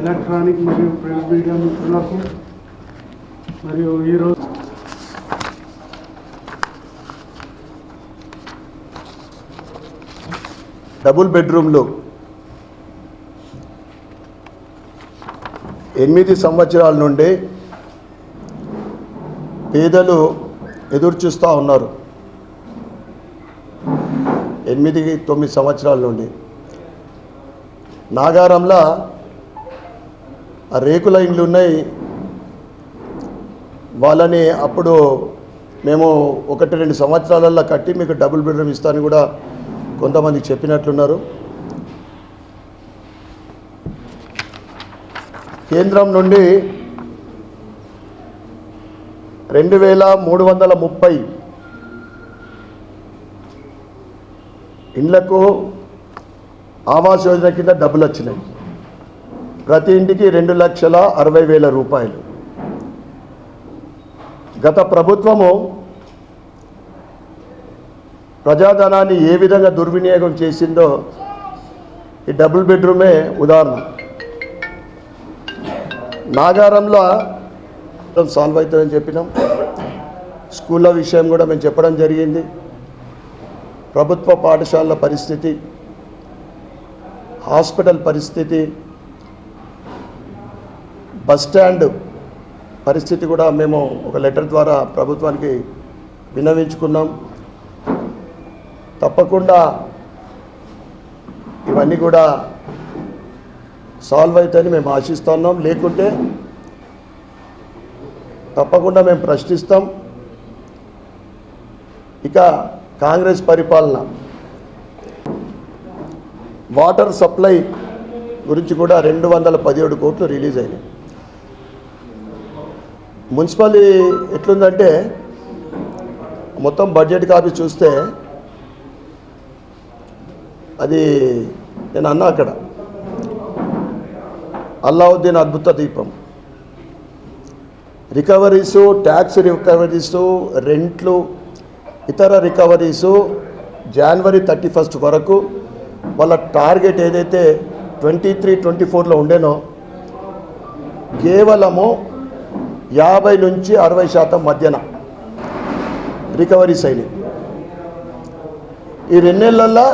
Electronic మరియు print media మిత్రులకు మరియు ఈరోజు డబుల్ బెడ్రూమ్లు. ఎనిమిది సంవత్సరాల నుండి పేదలు ఎదురు చూస్తూ ఉన్నారు. ఎనిమిది తొమ్మిది సంవత్సరాల నుండి. నాగారంలో ఆ రేకుల ఇండ్లు ఉన్నాయి. వాళ్ళని అప్పుడు మేము ఒకటి రెండు సంవత్సరాలలో కట్టి మీకు డబుల్ బెడ్రూమ్ ఇస్తానని కూడా కొంతమంది చెప్పినట్లున్నారు. కేంద్రం నుండి రెండు వేల మూడు వందల ముప్పై ఇండ్లకు ఆవాస్ యోజన కింద డబ్బులు వచ్చినాయి. ప్రతి ఇంటికి రెండు లక్షల అరవై వేల రూపాయలు. గత ప్రభుత్వము ప్రజాధనాన్ని ఏ విధంగా దుర్వినియోగం చేసిందో ఈ డబుల్ బెడ్రూమే ఉదాహరణ. నాగారంలో సాల్వ్ అవుతుందని చెప్పినాం. స్కూళ్ళ విషయం కూడా మేము చెప్పడం జరిగింది. ప్రభుత్వ పాఠశాలల పరిస్థితి హాస్పిటల్ పరిస్థితి బస్ స్టాండ్ పరిస్థితి కూడా మేము ఒక లెటర్ ద్వారా ప్రభుత్వానికి విన్నవించుకున్నాం. తప్పకుండా ఇవన్నీ కూడా సాల్వ్ అవుతాయని మేము ఆశిస్తున్నాం. లేకుంటే తప్పకుండా మేము ప్రశ్నిస్తాం. ఇక కాంగ్రెస్ పరిపాలన. వాటర్ సప్లై గురించి కూడా రెండు వందల పదిహేడు కోట్లు రిలీజ్ అయినాయి. మున్సిపల్ ఎట్లుందంటే మొత్తం బడ్జెట్ కాపీ చూస్తే అది నేను అన్నా అక్కడ అల్లావుద్దీన్ అద్భుత దీపం. రికవరీసు ట్యాక్స్ రికవరీసు రెంట్లు ఇతర రికవరీసు జనవరి థర్టీ ఫస్ట్ వరకు వాళ్ళ టార్గెట్ ఏదైతే ట్వంటీ త్రీ ట్వంటీ ఫోర్లో ఉండేనో కేవలము యాభై నుంచి అరవై శాతం మధ్యన రికవరీ శైలి. ఈ రెండు నెలల్లో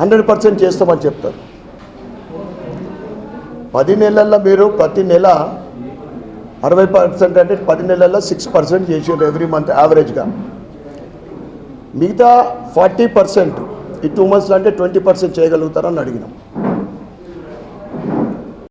హండ్రెడ్ పర్సెంట్ చేస్తామని చెప్తారు. పది నెలల్లో మీరు ప్రతి నెల అరవై పర్సెంట్ అంటే పది నెలల్లో సిక్స్ పర్సెంట్ చేసారు ఎవ్రీ మంత్ యావరేజ్గా. మిగతా ఫార్టీ పర్సెంట్ ఈ టూ మంత్స్లో అంటే ట్వంటీ పర్సెంట్ చేయగలుగుతారని అడిగినాం.